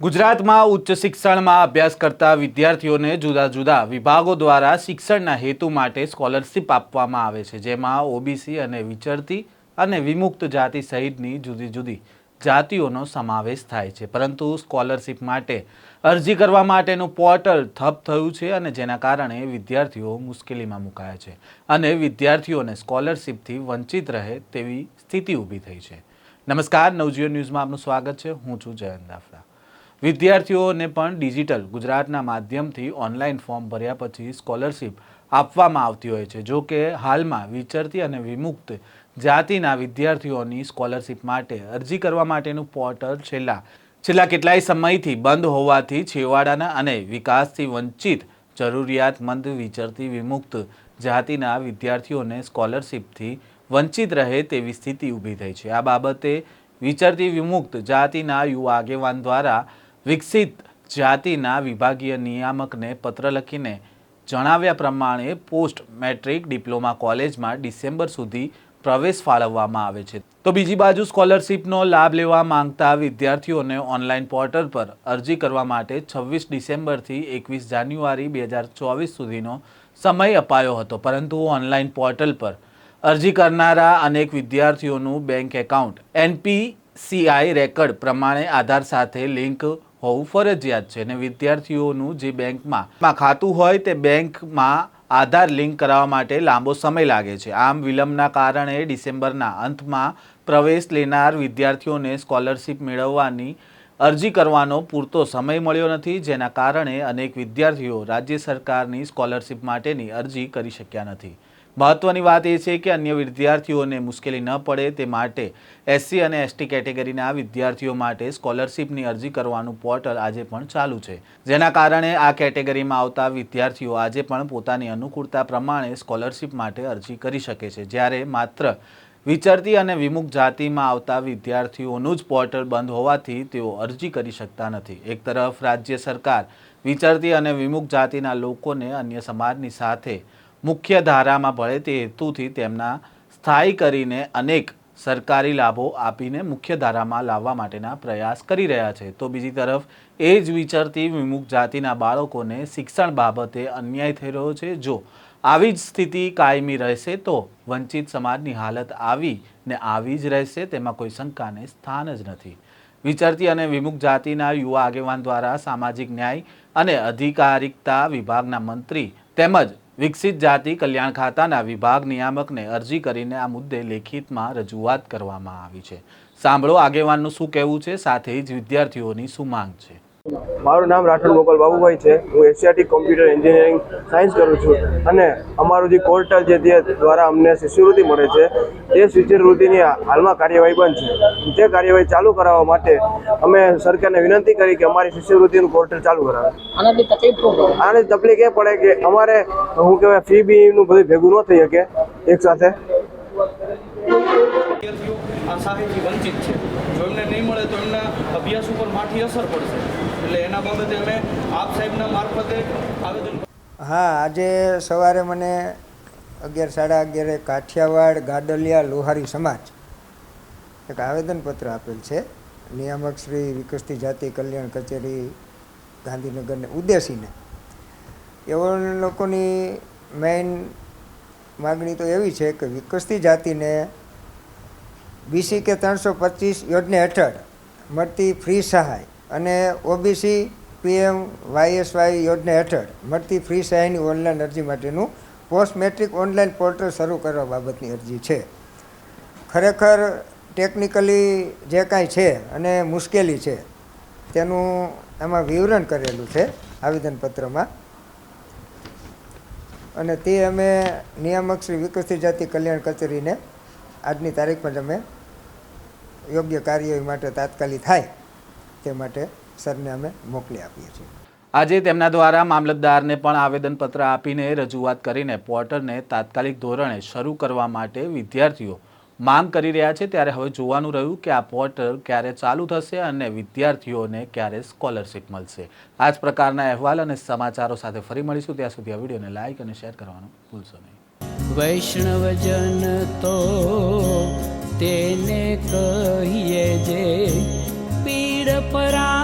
ગુજરાતમાં ઉચ્ચ શિક્ષણમાં અભ્યાસ કરતા વિદ્યાર્થીઓને જુદા જુદા વિભાગો દ્વારા શિક્ષણના હેતુ માટે સ્કોલરશિપ આપવામાં આવે છે, જેમાં ઓબીસી અને વિચરતી અને વિમુક્ત જાતિ સહિતની જુદી જુદી જાતિઓનો સમાવેશ થાય છે. પરંતુ સ્કોલરશિપ માટે અરજી કરવા માટેનું પોર્ટલ ઠપ થયું છે અને જેના કારણે વિદ્યાર્થીઓ મુશ્કેલીમાં મુકાયા છે અને વિદ્યાર્થીઓને સ્કોલરશિપથી વંચિત રહે તેવી સ્થિતિ ઊભી થઈ છે. નમસ્કાર, નવજીવન ન્યૂઝમાં આપનું સ્વાગત છે. હું છું જયંત દાફડા. વિદ્યાર્થીઓને પણ ડિજિટલ ગુજરાતના માધ્યમથી ઓનલાઈન ફોર્મ ભર્યા પછી સ્કોલરશિપ આપવામાં આવતી હોય છે. જો કે હાલમાં વિચરતી અને વિમુક્ત જાતિના વિદ્યાર્થીઓની સ્કોલરશિપ માટે અરજી કરવા માટેનું પોર્ટલ છેલ્લા છેલ્લા કેટલાય સમયથી બંધ હોવાથી છેવાડાના અને વિકાસથી વંચિત જરૂરિયાતમંદ વિચરતી વિમુક્ત જાતિના વિદ્યાર્થીઓને સ્કોલરશિપથી વંચિત રહે તેવી સ્થિતિ ઊભી થઈ છે. આ બાબતે વિચરતી વિમુક્ત જાતિના યુવા આગેવાન દ્વારા વિકસિત જાતિના વિભાગીય નિયામકને પત્ર લખીને જણાવ્યા પ્રમાણે પોસ્ટ મેટ્રિક ડિપ્લોમા કોલેજમાં ડિસેમ્બર સુધી પ્રવેશ ફાળવવામાં આવે છે. તો બીજી બાજુ સ્કોલરશિપનો લાભ લેવા માંગતા વિદ્યાર્થીઓને ઓનલાઈન પોર્ટલ પર અરજી કરવા માટે છવ્વીસ ડિસેમ્બરથી એકવીસ જાન્યુઆરી બે હજાર ચોવીસ સુધીનો સમય અપાયો હતો. પરંતુ ઓનલાઈન પોર્ટલ પર અરજી કરનારા અનેક વિદ્યાર્થીઓનું બેંક એકાઉન્ટ એનપીસીઆઈ રેકર્ડ પ્રમાણે આધાર સાથે લિંક હોવું ફરજિયાત છે અને વિદ્યાર્થીઓનું જે બેંકમાં ખાતું હોય તે બેંકમાં આધાર લિંક કરાવવા માટે લાંબો સમય લાગે છે. આમ વિલંબના કારણે ડિસેમ્બરના અંતમાં પ્રવેશ લેનાર વિદ્યાર્થીઓને સ્કોલરશિપ મેળવવાની અરજી કરવાનો પૂરતો સમય મળ્યો નથી, જેના કારણે અનેક વિદ્યાર્થીઓ રાજ્ય સરકારની સ્કોલરશિપ માટેની અરજી કરી શક્યા નથી. મહત્વની વાત એ છે કે અન્ય વિદ્યાર્થીઓને મુશ્કેલી ન પડે તે માટે એસસી અને એસટી કેટેગરીના વિદ્યાર્થીઓ માટે સ્કોલરશિપની અરજી કરવાનું પોર્ટલ આજે પણ ચાલુ છે. જેના કારણે આ કેટેગરીમાં આવતા વિદ્યાર્થીઓ આજે પણ પોતાની અનુકૂળતા પ્રમાણે સ્કોલરશિપ માટે અરજી કરી શકે છે. જ્યારે માત્ર વિચરતી અને વિમુખ જાતિમાં આવતા વિદ્યાર્થીઓનું જ પોર્ટલ બંધ હોવાથી તેઓ અરજી કરી શકતા નથી. એક તરફ રાજ્ય સરકાર વિચરતી અને વિમુખ જાતિના લોકોને અન્ય સમાજની સાથે મુખ્ય ધારામાં ભળે તે હેતુથી તેમના સ્થાયી કરીને અનેક સરકારી લાભો આપીને મુખ્ય ધારામાં લાવવા માટેના પ્રયાસ કરી રહ્યા છે. તો બીજી તરફ, એ જ વિચારતી વિમુખ જાતિના બાળકોને શિક્ષણ બાબતે અન્યાય થઈ રહ્યો છે. જો આવી જ સ્થિતિ કાયમી રહેશે, તો વંચિત સમાજની હાલત આવી ને આવી જ રહેશે, તેમાં કોઈ શંકાને સ્થાન જ નથી. વિચરતી અને વિમુખ જાતિના યુવા આગેવાન દ્વારા સામાજિક ન્યાય અને અધિકારિકતા વિભાગના મંત્રી તેમજ વિકસિત જાતિ કલ્યાણ ખાતાના વિભાગ નિયામકને અરજી કરીને આ મુદ્દે લેખિતમાં રજૂઆત કરવામાં આવી છે. સાંભળો આગેવાનનું શું કહેવું છે, સાથે જ વિદ્યાર્થીઓની શું માંગ છે. મારું નામ રાઠોડ ગોપાલ બાબુભાઈ છે. હું એશિયાટિક કોમ્પ્યુટર એન્જિનિયરિંગ સાયન્સ કરું છું. અને અમારું જે પોર્ટલ છે તે દ્વારા અમને શિષ્યવૃત્તિ મળે છે. તે શિષ્યવૃત્તિની હાલમાં કાર્યવાહી બંધ છે. તે કાર્યવાહી ચાલુ કરાવવા માટે અમે સરકારને વિનંતી કરી કે અમારી શિષ્યવૃત્તિનું પોર્ટલ ચાલુ કરાવે. આની તકલીફ એ પડે કે અમારે હું કહેવાય ફી બીનું બધું ભેગું ન થઈ શકે એક સાથે. વિદ્યાર્થીઓ આ સાહેબથી વંચિત છે. જો એમને નહીં મળે તો એમના અભ્યાસ ઉપર માઠી અસર પડશે. એટલે એના બાબતે અમે આપ સાહેબના મારફતે આવેદન હા, આજે સવારે મને અગિયાર સાડા અગિયારે કાઠિયાવાડ ગાડલિયા લોહારી સમાજ એક આવેદનપત્ર આપેલ છે. નિયામક શ્રી વિકસતી જાતિ કલ્યાણ કચેરી ગાંધીનગરને ઉદ્દેશીને. એવો લોકોની મેઇન માગણી તો એવી છે કે વિકસતી જાતિને બીસી કે ત્રણસો પચીસ યોજના હેઠળ મળતી ફ્રી સહાય અને ઓબીસી પીએમ વાયએસવાય યોજના હેઠળ મળતી ફ્રી સહાયની ઓનલાઈન અરજી માટેનું પોસ્ટ મેટ્રિક ઓનલાઈન પોર્ટલ શરૂ કરવા બાબતની અરજી છે. ખરેખર ટેકનિકલી જે કાંઈ છે અને મુશ્કેલી છે, તેનું એમાં વિવરણ કરેલું છે આવેદનપત્રમાં. અને તે અમે નિયામક શ્રી વિકસિત જાતિ કલ્યાણ કચેરીને આજની તારીખમાં જ અમે યોગ્ય કાર્યવાહી માટે તાત્કાલિક થાય. તે માટે સરને અમે મોકલી આપીએ છીએ. આજે તેમના દ્વારા મામલતદારને પણ આવેદનપત્ર આપીને રજૂઆત કરીને પોર્ટલને તાત્કાલિક ધોરણે શરૂ કરવા માટે વિદ્યાર્થીઓ માંગ કરી રહ્યા છે. ત્યારે હવે જોવાનું રહ્યું કે આ પોર્ટલ ક્યારે ચાલુ થશે અને વિદ્યાર્થીઓને ક્યારે સ્કોલરશિપ મળશે. આ જ પ્રકારના અહેવાલ અને સમાચારો સાથે ફરી મળીશું. ત્યાં સુધી આ વિડીયોને લાઇક અને શેર કરવાનું ભૂલશો નહીં. વૈષ્ણવજન તો તેને કહીએ જે પીડ પરાય